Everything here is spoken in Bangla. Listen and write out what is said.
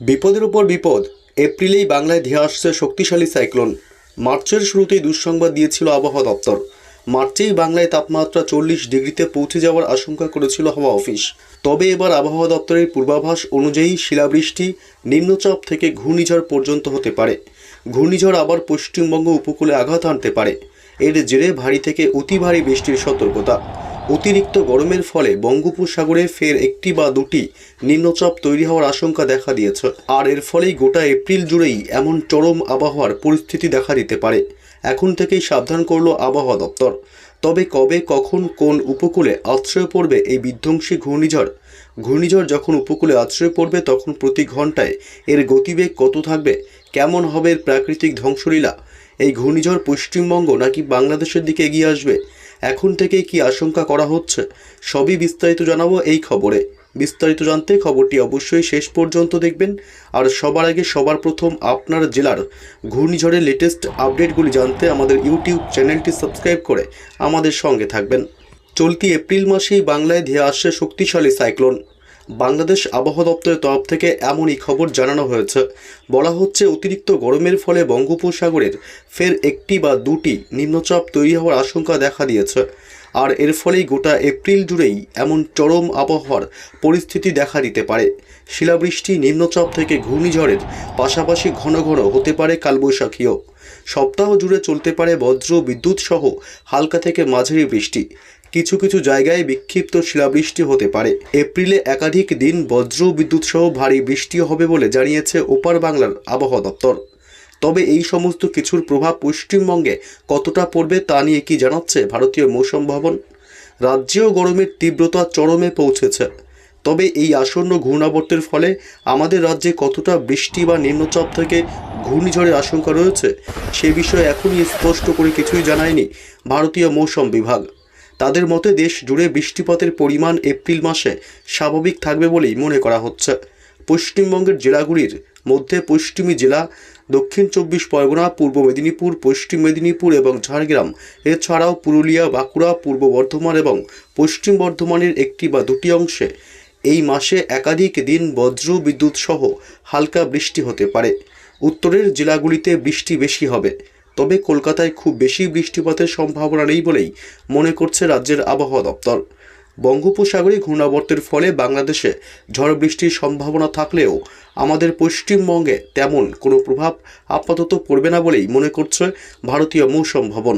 বিপদের উপর বিপদ। এপ্রিলেই বাংলায় ধেয়ে আসছে শক্তিশালী সাইক্লোন। মার্চের শুরুতেই দুঃসংবাদ দিয়েছিল আবহাওয়া দপ্তর। মার্চেই বাংলায় তাপমাত্রা চল্লিশ ডিগ্রিতে পৌঁছে যাওয়ার আশঙ্কা করেছিল হাওয়া অফিস। তবে এবার আবহাওয়া দপ্তরের পূর্বাভাস অনুযায়ী শিলাবৃষ্টি নিম্নচাপ থেকে ঘূর্ণিঝড় পর্যন্ত হতে পারে। ঘূর্ণিঝড় আবার পশ্চিমবঙ্গ উপকূলে আঘাত আনতে পারে। এর জেরে ভারী থেকে অতি ভারী বৃষ্টির সতর্কতা। অতিরিক্ত গরমের ফলে বঙ্গোপসাগরে ফের একটি বা দুটি নিম্নচাপ তৈরি হওয়ার আশঙ্কা দেখা দিয়েছে। আর এর ফলেই গোটা এপ্রিল জুড়েই এমন চরম আবহাওয়ার পরিস্থিতি দেখা দিতে পারে। এখন থেকেই সাবধান করল আবহাওয়া দপ্তর। তবে কবে, কখন, কোন উপকূলে আশ্রয় পড়বে এই বিধ্বংসী ঘূর্ণিঝড়? ঘূর্ণিঝড় যখন উপকূলে আশ্রয় পড়বে, তখন প্রতি ঘন্টায় এর গতিবেগ কত থাকবে? কেমন হবে এর প্রাকৃতিক ধ্বংসলীলা? এই ঘূর্ণিঝড় পশ্চিমবঙ্গ নাকি বাংলাদেশের দিকে এগিয়ে আসবে? এখন থেকে কি আশঙ্কা করা হচ্ছে? সবই বিস্তারিত জানাব এই খবরে। বিস্তারিত জানতে খবরটি অবশ্যই শেষ পর্যন্ত দেখবেন। আর সবার আগে সবার প্রথম আপনার জেলার ঘূর্ণিঝড়ের লেটেস্ট আপডেটগুলি জানতে আমাদের ইউটিউব চ্যানেলটি সাবস্ক্রাইব করে আমাদের সঙ্গে থাকবেন। চলতি এপ্রিল মাসেই বাংলায় ধেয়ে আসছে শক্তিশালী সাইক্লোন বাংলাদেশ আবহাওয়া দপ্তরের তরফ থেকে এমনই খবর জানানো হয়েছে। বলা হচ্ছে, অতিরিক্ত গরমের ফলে বঙ্গোপসাগরের ফের একটি বা দুটি নিম্নচাপ তৈরি হওয়ার আশঙ্কা দেখা দিয়েছে। আর এর ফলেই গোটা এপ্রিল জুড়েই এমন চরম আবহাওয়ার পরিস্থিতি দেখা দিতে পারে। শিলাবৃষ্টি, নিম্নচাপ থেকে ঘূর্ণিঝড়ের পাশাপাশি ঘন ঘন হতে পারে কালবৈশাখীও। সপ্তাহ জুড়ে চলতে পারে বজ্র, বিদ্যুৎ সহ হালকা থেকে মাঝারি বৃষ্টি। কিছু কিছু জায়গায় বিক্ষিপ্ত শিলাবৃষ্টি হতে পারে। এপ্রিলে একাধিক দিন বজ্র বিদ্যুৎ সহ ভারী বৃষ্টি হবে বলে জানিয়েছে ওপার বাংলার আবহাওয়া দপ্তর। তবে এই সমস্ত কিছুর প্রভাব পশ্চিমবঙ্গে কতটা পড়বে তা নিয়ে কি জানাচ্ছে ভারতীয় মৌসুম ভবন? রাজ্যেও গরমের তীব্রতা চরমে পৌঁছেছে। তবে এই আসন্ন ঘূর্ণাবর্তের ফলে আমাদের রাজ্যে কতটা বৃষ্টি বা নিম্নচাপ থেকে ঘূর্ণিঝড়ের আশঙ্কা রয়েছে, সে বিষয়ে এখনই স্পষ্ট করে কিছুই জানায়নি ভারতীয় মৌসুম বিভাগ। তাদের মতে দেশ জুড়ে বৃষ্টিপাতের পরিমাণ এপ্রিল মাসে স্বাভাবিক থাকবে বলেই মনে করা হচ্ছে। পশ্চিমবঙ্গের জেলাগুলির মধ্যে পশ্চিমী জেলা, দক্ষিণ চব্বিশ পরগনা, পূর্ব মেদিনীপুর, পশ্চিম মেদিনীপুর এবং ঝাড়গ্রাম, এছাড়াও পুরুলিয়া, বাঁকুড়া, পূর্ব বর্ধমান এবং পশ্চিম বর্ধমানের একটি বা দুটি অংশে এই মাসে একাধিক দিন বজ্র বিদ্যুৎ সহ হালকা বৃষ্টি হতে পারে। উত্তরের জেলাগুলিতে বৃষ্টি বেশি হবে। তবে কলকাতায় খুব বেশি বৃষ্টিপাতের সম্ভাবনা নেই বলেই মনে করছে রাজ্যের আবহাওয়া দপ্তর। বঙ্গোপসাগরে ঘূর্ণাবর্তের ফলে বাংলাদেশে ঝড় বৃষ্টির সম্ভাবনা থাকলেও আমাদের পশ্চিমবঙ্গে তেমন কোনো প্রভাব আপাতত পড়বে না বলেই মনে করছে ভারতীয় মৌসম ভবন।